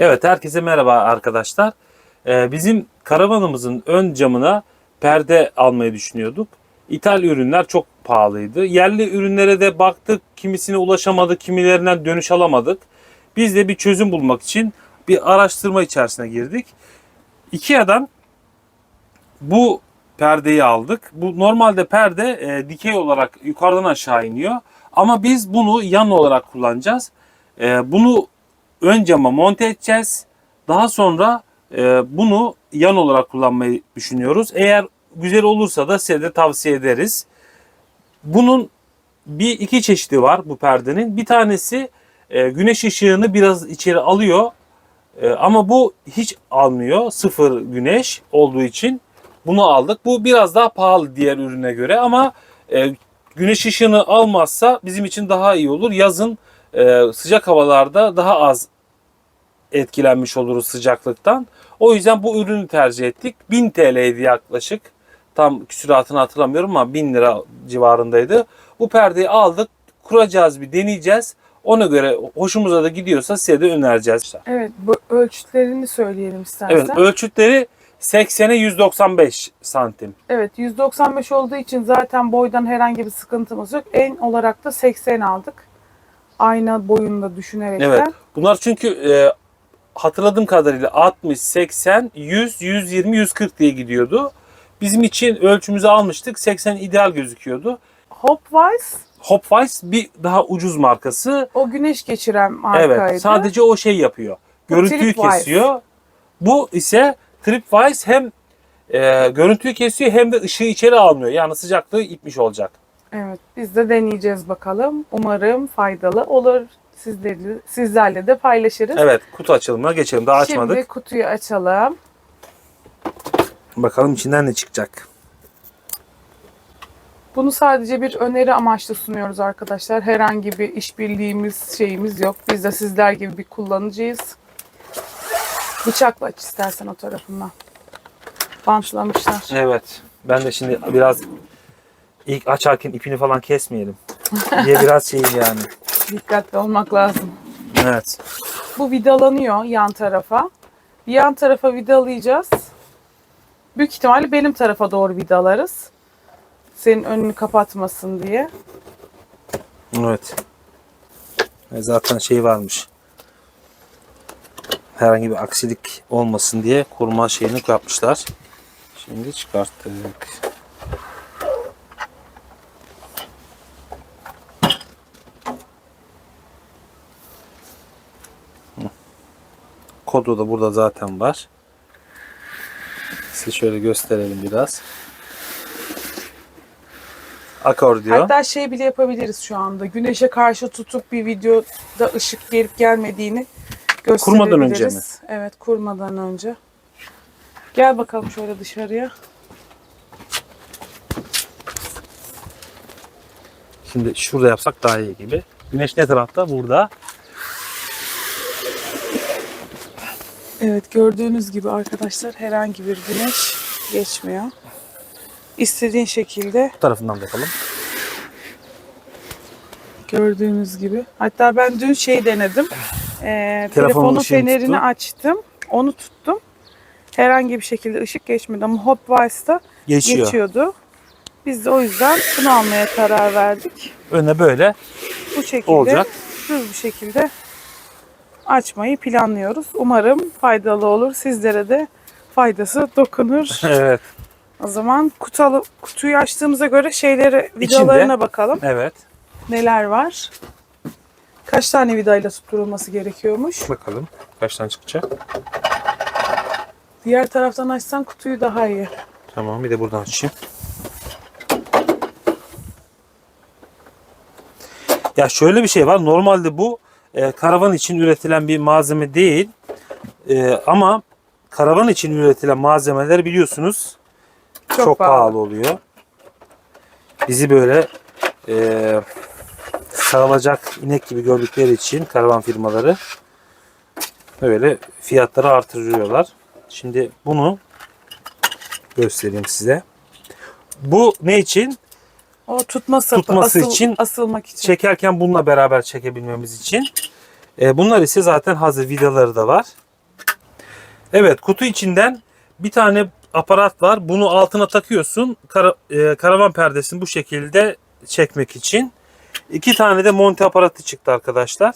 Evet, herkese merhaba arkadaşlar. Ee, bizim karavanımızın ön camına perde almayı düşünüyorduk. İthal ürünler çok pahalıydı. Yerli ürünlere de baktık. Kimisine ulaşamadık, kimilerinden dönüş alamadık. Biz de bir çözüm bulmak için bir araştırma içerisine girdik. Ikea'dan bu perdeyi aldık. Bu normalde perde e, dikey olarak yukarıdan aşağı iniyor. Ama biz bunu yan olarak kullanacağız. E, bunu ön cama monte edeceğiz. Daha sonra e, bunu yan olarak kullanmayı düşünüyoruz. Eğer güzel olursa da size de tavsiye ederiz. Bunun bir iki çeşidi var bu perdenin. Bir tanesi e, güneş ışığını biraz içeri alıyor. E, ama bu hiç almıyor. Sıfır güneş olduğu için bunu aldık. Bu biraz daha pahalı diğer ürüne göre ama e, güneş ışığını almazsa bizim için daha iyi olur. Yazın e, sıcak havalarda daha az etkilenmiş oluruz sıcaklıktan. O yüzden bu ürünü tercih ettik. 1000 TL'ydi yaklaşık. Tam küsuratını hatırlamıyorum ama 1000 lira civarındaydı. Bu perdeyi aldık. Kuracağız bir deneyeceğiz. Ona göre hoşumuza da gidiyorsa size de önereceğiz. Evet, bu ölçütlerini söyleyelim istersen. Evet ölçütleri 80'e 195 santim. Evet, 195 olduğu için zaten boydan herhangi bir sıkıntımız yok. En olarak da 80 aldık. Ayna boyunda düşünerek Evet. de. Bunlar çünkü e, hatırladığım kadarıyla 60, 80, 100, 120, 140 diye gidiyordu. Bizim için ölçümüzü almıştık. 80 ideal gözüküyordu. Hopwise Hopwise bir daha ucuz markası. o güneş geçiren markaydı. Evet. Sadece o şey yapıyor. Bu Görüntüyü kesiyor. Bu ise Tripwise hem e, görüntüyü kesiyor hem de ışığı içeri almıyor. Yani sıcaklığı itmiş olacak. Evet, biz de deneyeceğiz bakalım. Umarım faydalı olur. Sizlerle, sizlerle de paylaşırız. Evet, kutu açılımına geçelim. Daha açmadık. Şimdi kutuyu açalım. Bakalım içinden ne çıkacak. Bunu sadece bir öneri amaçlı sunuyoruz arkadaşlar. Herhangi bir işbirliğimiz şeyimiz yok. Biz de sizler gibi bir kullanıcıyız. Bıçakla aç istersen o tarafından. Bantlamışlar. Evet. Ben de şimdi biraz ilk açarken ipini falan kesmeyelim diye biraz şeyim yani. Dikkatli olmak lazım. Evet. Bu vidalanıyor yan tarafa. Bir yan tarafa vidalayacağız. Büyük ihtimalle benim tarafa doğru vidalarız. Senin önünü kapatmasın diye. Evet. E, Zaten şey varmış. Herhangi bir aksilik olmasın diye koruma şeyini yapmışlar. Şimdi çıkarttık. Kodu da burada zaten var. Size şöyle gösterelim biraz. Akordiyon. Hatta şey bile yapabiliriz şu anda. Güneşe karşı tutup bir videoda ışık gelip gelmediğini gösterebiliriz. Kurmadan önce mi? Evet, kurmadan önce. Gel bakalım şöyle dışarıya. Şimdi şurada yapsak daha iyi gibi. Güneş ne tarafta? Burada. Evet, gördüğünüz gibi arkadaşlar herhangi bir güneş geçmiyor. İstediğin şekilde Bu tarafından da yapalım. gördüğünüz gibi. Hatta ben dün şey denedim. Ee, telefonun ışığını fenerini tuttu. açtım. Onu tuttum. Herhangi bir şekilde ışık geçmedi ama Hopwise'da Geçiyor. geçiyordu. Biz de o yüzden bunu almaya karar verdik. Öne böyle. Bu şekilde Olacak. düz bir şekilde açmayı planlıyoruz. Umarım faydalı olur. Sizlere de faydası dokunur. Evet. o zaman kutu, kutuyu açtığımıza göre şeyleri vidalarına bakalım. Evet. Neler var? Kaç tane vidayla tutturulması gerekiyormuş? Bakalım kaç tane çıkacak. Diğer taraftan açsan kutuyu daha iyi. Tamam bir de buradan açayım. Ya şöyle bir şey var. Normalde bu e, karavan için üretilen bir malzeme değil. E, ama karavan için üretilen malzemeler biliyorsunuz çok, pahalı. pahalı. oluyor. Bizi böyle e, sarılacak inek gibi gördükleri için karavan firmaları böyle fiyatları artırıyorlar. Şimdi bunu göstereyim size. Bu ne için? O tutma sapı Tutması asıl- için asılmak için. Çekerken bununla beraber çekebilmemiz için. E, bunlar ise zaten hazır vidaları da var. Evet kutu içinden bir tane aparat var. Bunu altına takıyorsun. Kara- e, karavan perdesini bu şekilde çekmek için. İki tane de monte aparatı çıktı arkadaşlar.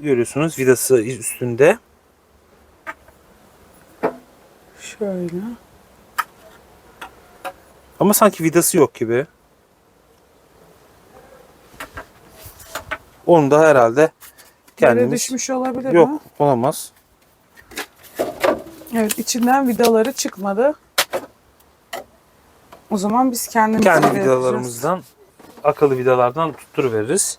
Görüyorsunuz vidası üstünde. Şöyle. Ama sanki vidası yok gibi. Onu da herhalde Yere kendimiz... düşmüş olabilir Yok mi? olamaz. Evet içinden vidaları çıkmadı. O zaman biz kendimiz Kendi vida vidalarımızdan akıllı vidalardan tutturuveririz.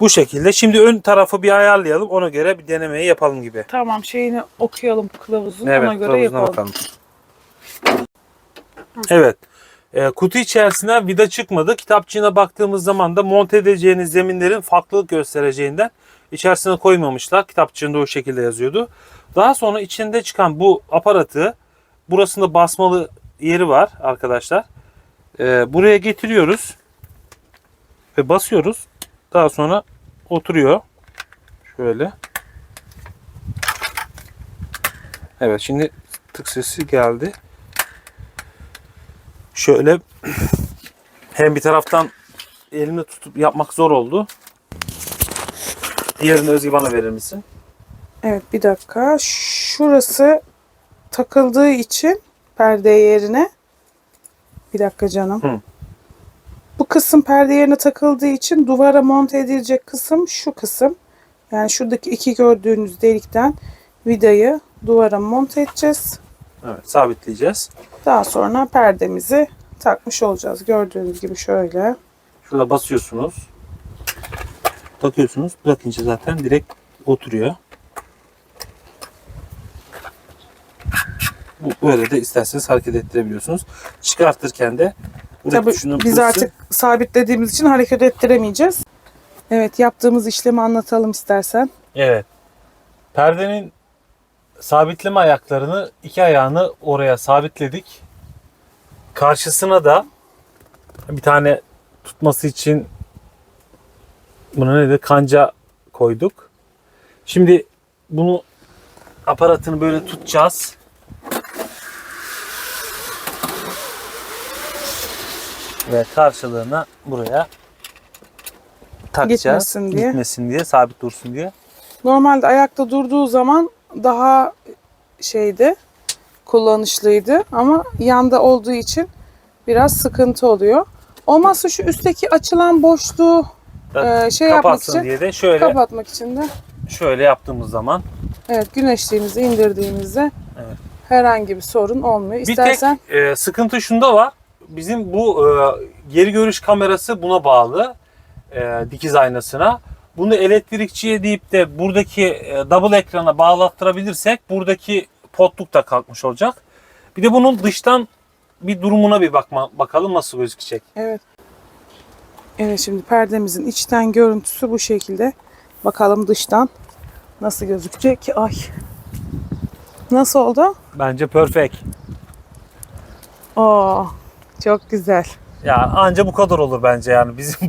Bu şekilde. Şimdi ön tarafı bir ayarlayalım. Ona göre bir denemeyi yapalım gibi. Tamam şeyini okuyalım kılavuzunu Evet, ona göre yapalım. bakalım. Evet. Ee, kutu içerisinden vida çıkmadı. Kitapçığına baktığımız zaman da monte edeceğiniz zeminlerin farklılık göstereceğinden içerisine koymamışlar. Kitapçığında o şekilde yazıyordu. Daha sonra içinde çıkan bu aparatı burasında basmalı yeri var arkadaşlar. Ee, buraya getiriyoruz ve basıyoruz. Daha sonra oturuyor. Şöyle. Evet şimdi tık sesi geldi. Şöyle hem bir taraftan elimle tutup yapmak zor oldu. Diğerini Özge bana verir misin? Evet bir dakika. Şurası takıldığı için perde yerine bir dakika canım. Hı. Bu kısım perde yerine takıldığı için duvara monte edilecek kısım şu kısım. Yani şuradaki iki gördüğünüz delikten vidayı duvara monte edeceğiz. Evet sabitleyeceğiz. Daha sonra perdemizi takmış olacağız. Gördüğünüz gibi şöyle. Şurada basıyorsunuz. Takıyorsunuz. Bırakınca zaten direkt oturuyor. Bu böyle de isterseniz hareket ettirebiliyorsunuz. Çıkartırken de Tabii biz pulsu- artık sabitlediğimiz için hareket ettiremeyeceğiz. Evet yaptığımız işlemi anlatalım istersen. Evet. Perdenin sabitleme ayaklarını iki ayağını oraya sabitledik. Karşısına da bir tane tutması için buna ne de kanca koyduk. Şimdi bunu aparatını böyle tutacağız. Ve karşılığına buraya takacağız. Gitmesin diye. Gitmesin diye, sabit dursun diye. Normalde ayakta durduğu zaman daha şeydi, kullanışlıydı ama yanda olduğu için biraz sıkıntı oluyor. Olmazsa şu üstteki açılan boşluğu Ee, şey yapmak kapatsın için- diye de şöyle kapatmak için de şöyle yaptığımız zaman evet güneşliğimizi indirdiğimizde Evet. herhangi bir sorun olmuyor. bir İstersen tek e, sıkıntı şunda var. Bizim bu e, geri görüş kamerası buna bağlı. E, dikiz aynasına. Bunu elektrikçiye deyip de buradaki e, double ekrana bağlattırabilirsek buradaki potluk da kalkmış olacak. Bir de bunun dıştan bir durumuna bir bakma bakalım nasıl gözükecek. evet. Evet şimdi perdemizin içten görüntüsü bu şekilde. Bakalım dıştan nasıl gözükecek. Ay. Nasıl oldu? Bence perfect. Oo, çok güzel. Ya anca bu kadar olur bence yani bizim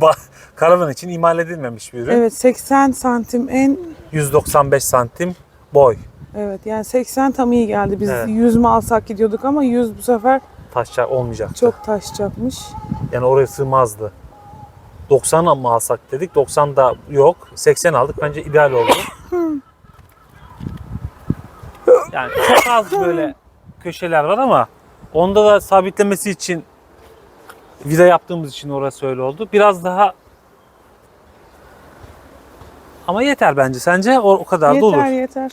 karavan için imal edilmemiş bir ürün. Evet 80 santim en 195 santim boy. evet yani 80 tam iyi geldi. Biz Evet. 100 mü alsak gidiyorduk ama 100 bu sefer Taşacak olmayacaktı. çok taşacakmış. Yani oraya sığmazdı. 90 mı alsak dedik. 90 da yok. 80 aldık. Bence ideal oldu. Yani çok az böyle köşeler var ama onda da sabitlemesi için vida yaptığımız için orası öyle oldu. Biraz daha ama yeter bence. Sence o, o kadar da yeter olur. yeter.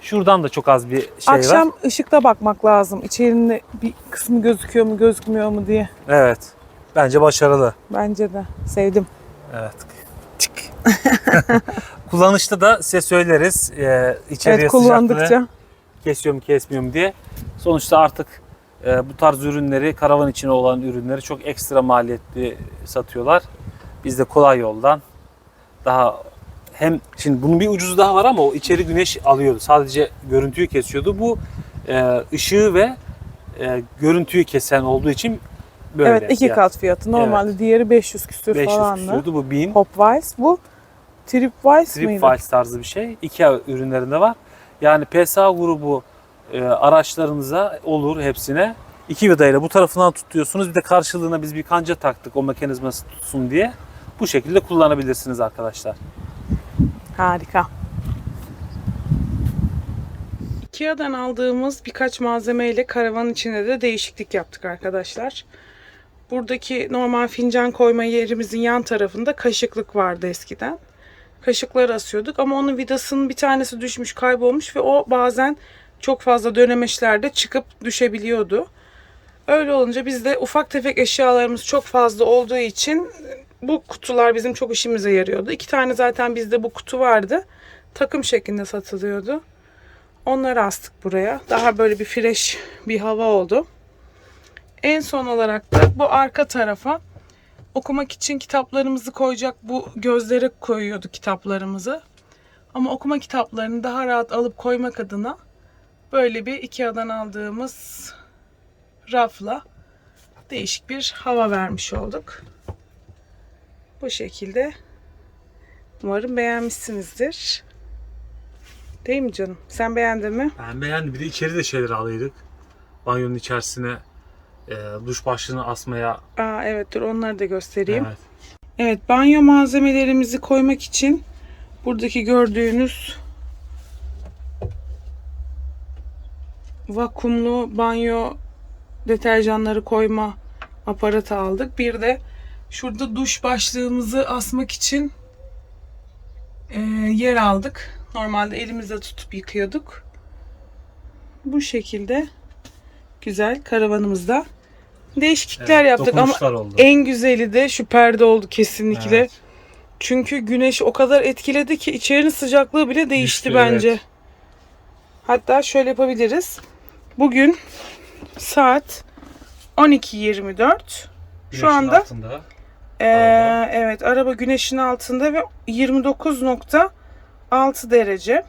Şuradan da çok az bir şey Akşam var. ışıkta bakmak lazım. İçerinde bir kısmı gözüküyor mu gözükmüyor mu diye. Evet. Bence başarılı. Bence de sevdim. Evet. Kullanışta da size söyleriz. Ee, içeriye evet kullandıkça. kesiyor mu kesmiyor mu diye. Sonuçta artık e, bu tarz ürünleri karavan içine olan ürünleri çok ekstra maliyetli satıyorlar. Biz de kolay yoldan daha hem şimdi bunun bir ucuzu daha var ama o içeri güneş alıyordu. Sadece görüntüyü kesiyordu. Bu e, ışığı ve e, görüntüyü kesen olduğu için böyle. evet iki yani. kat fiyatı. Normalde diğeri 500 küsür 500 falandı. küsürdü. Bu 1000. Hopwise bu Tripwise mıydı? Tripwise tarzı bir şey. IKEA ürünlerinde var. Yani PSA grubu e, araçlarınıza olur hepsine. İki vidayla bu tarafından tutuyorsunuz. Bir de karşılığına biz bir kanca taktık o mekanizması tutsun diye. Bu şekilde kullanabilirsiniz arkadaşlar. Harika. Ikea'dan aldığımız birkaç malzemeyle karavanın içinde de değişiklik yaptık arkadaşlar. Buradaki normal fincan koyma yerimizin yan tarafında kaşıklık vardı eskiden. Kaşıkları asıyorduk ama onun vidasının bir tanesi düşmüş, kaybolmuş ve o bazen çok fazla dönemeçlerde çıkıp düşebiliyordu. Öyle olunca bizde ufak tefek eşyalarımız çok fazla olduğu için bu kutular bizim çok işimize yarıyordu. İki tane zaten bizde bu kutu vardı. Takım şeklinde satılıyordu. Onları astık buraya. Daha böyle bir fresh bir hava oldu. En son olarak da bu arka tarafa okumak için kitaplarımızı koyacak bu gözlere koyuyorduk kitaplarımızı. Ama okuma kitaplarını daha rahat alıp koymak adına böyle bir Ikea'dan aldığımız rafla değişik bir hava vermiş olduk. Bu şekilde. Umarım beğenmişsinizdir. Değil mi canım? Sen beğendin mi? Ben beğendim. Bir de içeri de şeyler alıyorduk. Banyonun içerisine e, duş başlığını asmaya. Aa evet dur onları da göstereyim. Evet. Evet banyo malzemelerimizi koymak için buradaki gördüğünüz vakumlu banyo deterjanları koyma aparatı aldık. Bir de şurada duş başlığımızı asmak için e, yer aldık. Normalde elimizde tutup yıkıyorduk. Bu şekilde güzel karavanımızda değişiklikler Evet, yaptık ama oldu. en güzeli de şu perde oldu kesinlikle. Evet. Çünkü güneş o kadar etkiledi ki içerinin sıcaklığı bile değişti Düştü, bence. evet. Hatta şöyle yapabiliriz. Bugün saat 12.24. Güneşin anda- altında. Ee, Araba. evet araba güneşin altında ve 29.6 derece.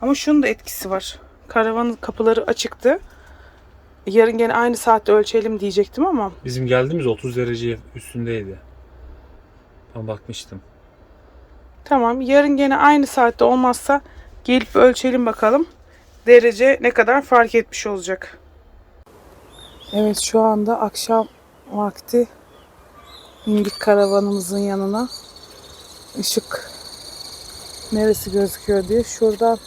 Ama şunun da etkisi var. Karavanın kapıları açıktı. Yarın gene aynı saatte ölçelim diyecektim ama Bizim geldiğimiz 30 derece üstündeydi. Ben bakmıştım. Tamam. Yarın gene aynı saatte olmazsa gelip ölçelim bakalım. Derece ne kadar fark etmiş olacak. Evet şu anda akşam vakti indik karavanımızın yanına. Işık neresi gözüküyor diye. Şuradan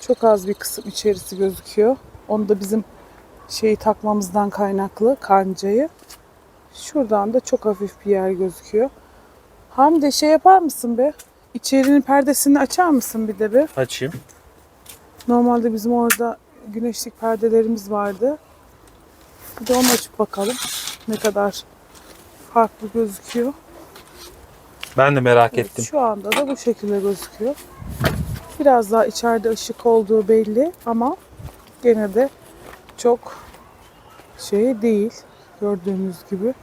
çok az bir kısım içerisi gözüküyor. Onu da bizim şeyi takmamızdan kaynaklı kancayı. Şuradan da çok hafif bir yer gözüküyor. Hamdi şey yapar mısın be? İçerinin perdesini açar mısın bir de bir? Açayım. Normalde bizim orada güneşlik perdelerimiz vardı. Bir de onu açıp bakalım. Ne kadar farklı gözüküyor. Ben de merak Evet, ettim. Şu anda da bu şekilde gözüküyor. Biraz daha içeride ışık olduğu belli ama gene de çok şey değil. Gördüğünüz gibi.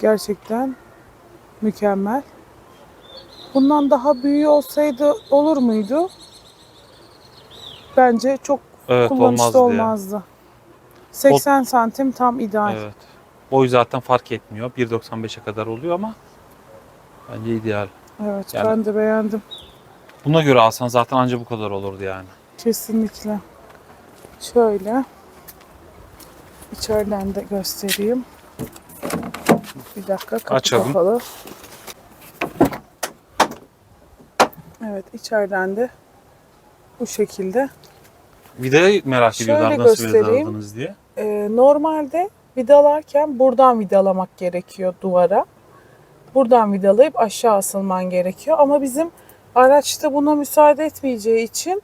Gerçekten mükemmel. Bundan daha büyüğü olsaydı olur muydu? Bence çok Evet kullanışlı olmazdı olmazdı. 80 santim tam ideal. Evet. Boy zaten fark etmiyor. 1.95'e kadar oluyor ama bence ideal. Evet, Yani- ben de beğendim. Buna göre alsan zaten anca bu kadar olurdu yani. Kesinlikle. Şöyle. İçeriden de göstereyim. Bir dakika kapı Açalım. kapalı. Evet içeriden de bu şekilde. Vidayı merak Şöyle ediyorlar nasıl göstereyim. vidaladınız diye. Ee, normalde vidalarken buradan vidalamak gerekiyor duvara. Buradan vidalayıp aşağı asılman gerekiyor. Ama bizim araçta buna müsaade etmeyeceği için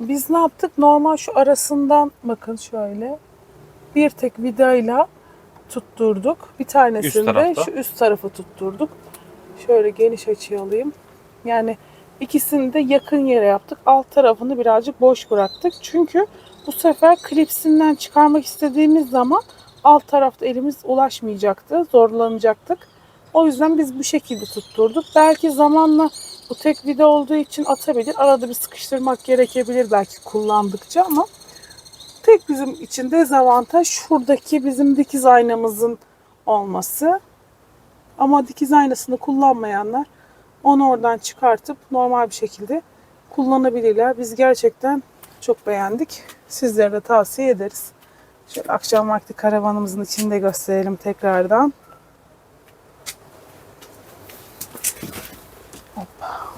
biz ne yaptık? Normal şu arasından bakın şöyle bir tek vidayla tutturduk. Bir tanesini de tarafta. şu üst tarafı tutturduk. Şöyle geniş açı alayım. Yani ikisini de yakın yere yaptık. Alt tarafını birazcık boş bıraktık. Çünkü bu sefer klipsinden çıkarmak istediğimiz zaman alt tarafta elimiz ulaşmayacaktı. Zorlanacaktık. O yüzden biz bu şekilde tutturduk. Belki zamanla bu tek vida olduğu için atabilir. Arada bir sıkıştırmak gerekebilir belki kullandıkça ama tek bizim için dezavantaj şuradaki bizim dikiz aynamızın olması. Ama dikiz aynasını kullanmayanlar onu oradan çıkartıp normal bir şekilde kullanabilirler. Biz gerçekten çok beğendik. Sizlere de tavsiye ederiz. Şöyle akşam vakti karavanımızın içinde gösterelim tekrardan.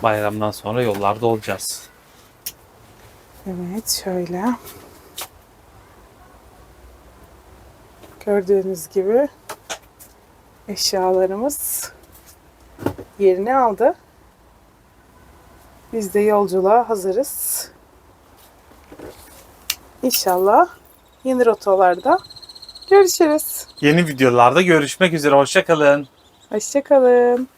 Bayramdan sonra yollarda olacağız. Evet şöyle. Gördüğünüz gibi eşyalarımız yerini aldı. Biz de yolculuğa hazırız. İnşallah yeni rotalarda görüşürüz. Yeni videolarda görüşmek üzere. Hoşçakalın. Hoşçakalın.